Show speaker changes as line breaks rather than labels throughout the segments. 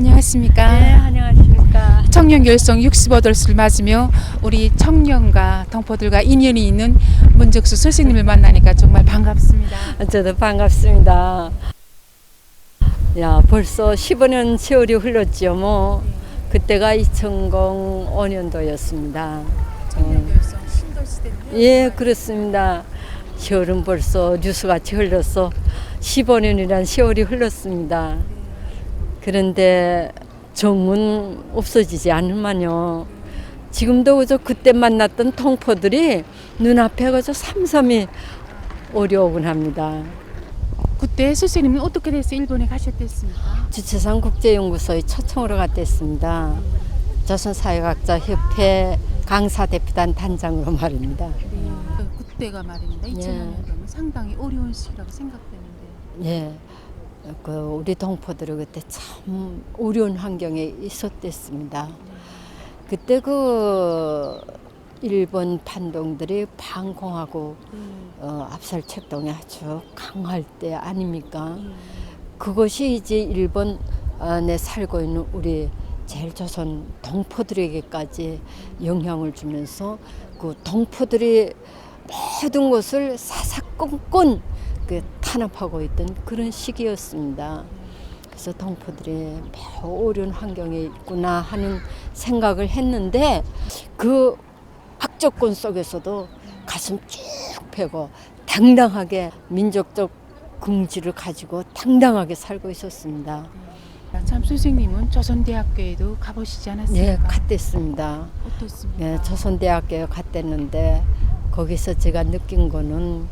안녕하십니까.
네, 안녕하십니까.
청년 결성 65돌을 맞으며 우리 청년과 동포들과 인연이 있는 문적수 선생님을 만나니까 정말 반갑습니다.
저도 반갑습니다. 야, 벌써 15년 세월이 흘렀지요, 뭐. 그때가 2005년도였습니다.
결성 신도 시대
예, 그렇습니다. 세월은 벌써 뉴스같이 흘렀어. 15년이란 세월이 흘렀습니다. 그런데 정은 없어지지 않으면요. 지금도 그저 그때 만났던 통포들이 눈앞에 그저 삼삼이 어려우곤 합니다.
그때 선생님은 어떻게 돼서 일본에 가셨댔습니까?
주최상 국제연구소에 초청으로 갔댔습니다. 조선사회학자 협회 강사 대표단 단장으로 말입니다.
그때가 말입니다. 2000년도면 상당히 어려운 시기라고 생각되는데
예, 그 우리 동포들이 그때 참 어려운 환경에 있었댔습니다. 그때 그 일본 판동들이 반공하고 어, 압살 책동이 아주 강할 때 아닙니까? 그것이 이제 일본 안에 살고 있는 우리 제일 조선 동포들에게까지 영향을 주면서 그 동포들이 모든 것을 사사건건 그 탄압하고 있던 그런 시기였습니다. 그래서 동포들이 매우 어려운 환경에 있구나 하는 생각을 했는데 그 악조건 속에서도 가슴 쭉 펴고 당당하게 민족적 긍지를 가지고 당당하게 살고 있었습니다.
참 선생님은 조선대학교에도 가보시지
예,
않았습니까?
갔댔습니다.
어떻습니까?
예, 조선대학교에 갔댔는데 거기서 제가 느낀 거는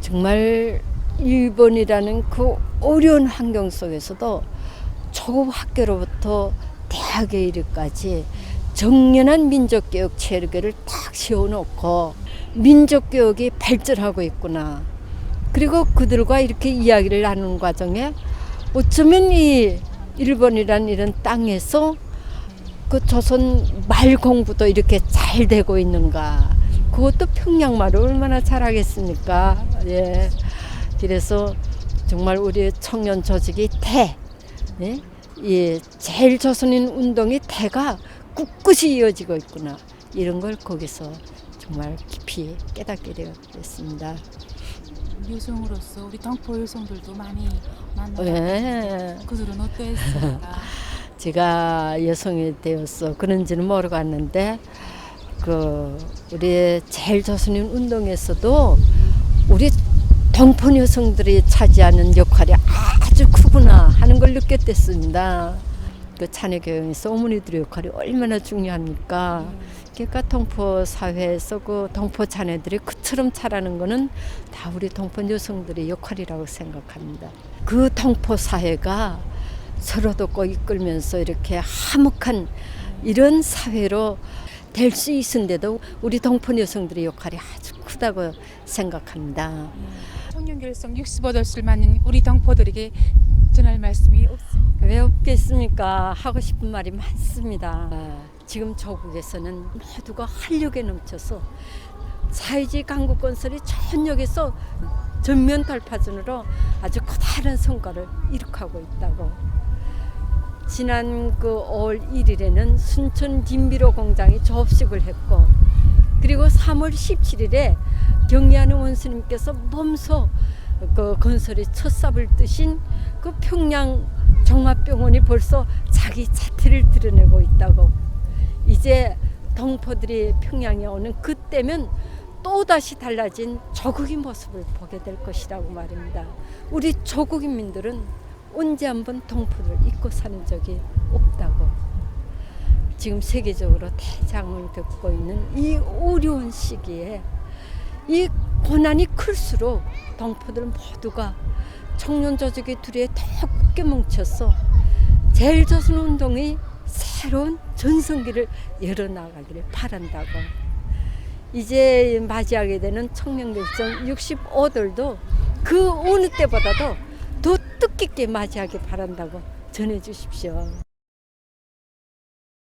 정말 일본이라는 그 어려운 환경 속에서도 초급 학교로부터 대학에 이르까지 정연한 민족교육 체계를 딱 세워놓고 민족교육이 발전하고 있구나. 그리고 그들과 이렇게 이야기를 나누는 과정에 어쩌면 이 일본이란 이런 땅에서 그 조선 말 공부도 이렇게 잘 되고 있는가. 그것도 평양말을 얼마나 잘하겠습니까? 예. 그래서 정말 우리 청년 조직이 대, 예? 이 제일 조선인 운동의 대가 꿋꿋이 이어지고 있구나. 이런 걸 거기서 정말 깊이 깨닫게 되었습니다.
여성으로서 우리 동포 여성들도 많이 만나고
예.
그들은 어떠했습니까?
제가 여성이 되어서 그런지는 모르고 왔는데 그 우리 제일 조선인 운동에서도 우리 동포 여성들이 차지하는 역할이 아주 크구나 하는 걸 느꼈댔습니다. 그 차내 교육에서 어머니들의 역할이 얼마나 중요합니까? 그러니까 동포 사회에서 그 동포 자녀들이 그처럼 자라는 거는 다 우리 동포 여성들의 역할이라고 생각합니다. 그 동포 사회가 서로 돕고 이끌면서 이렇게 화목한 이런 사회로 될 수 있은데도 우리 동포 여성들의 역할이 아주 크다고 생각합니다.
청년 결성 65돌을 맞는 우리 동포들에게 전할 말씀이 없습니까?
왜 없겠습니까? 하고 싶은 말이 많습니다. 지금 조국에서는 모두가 활력에 넘쳐서 사회주의 강국 건설이 전역에서 전면 돌파전으로 아주 커다란 성과를 이룩하고 있다고. 지난 그 5월 1일에는 순천 진비로 공장이 접식을 했고 그리고 3월 17일에 경리하는 원수님께서 몸소 그 건설이 첫 삽을 뜨신 그 평양 종합병원이 벌써 자기 자태를 드러내고 있다고 이제 동포들이 평양에 오는 그때면 또다시 달라진 조국의 모습을 보게 될 것이라고 말입니다. 우리 조국 인민들은 언제 한번 동포를 잊고 사는 적이 없다고. 지금 세계적으로 대장을 겪고 있는 이 어려운 시기에 이 고난이 클수록 동포들 모두가 청년 조직의 둘에 더 굳게 뭉쳐서 제일조선 운동의 새로운 전성기를 열어나가기를 바란다고. 이제 맞이하게 되는 청년결성 65돌도 그 어느 때보다도 더 뜻깊게 맞이하길 바란다고 전해 주십시오.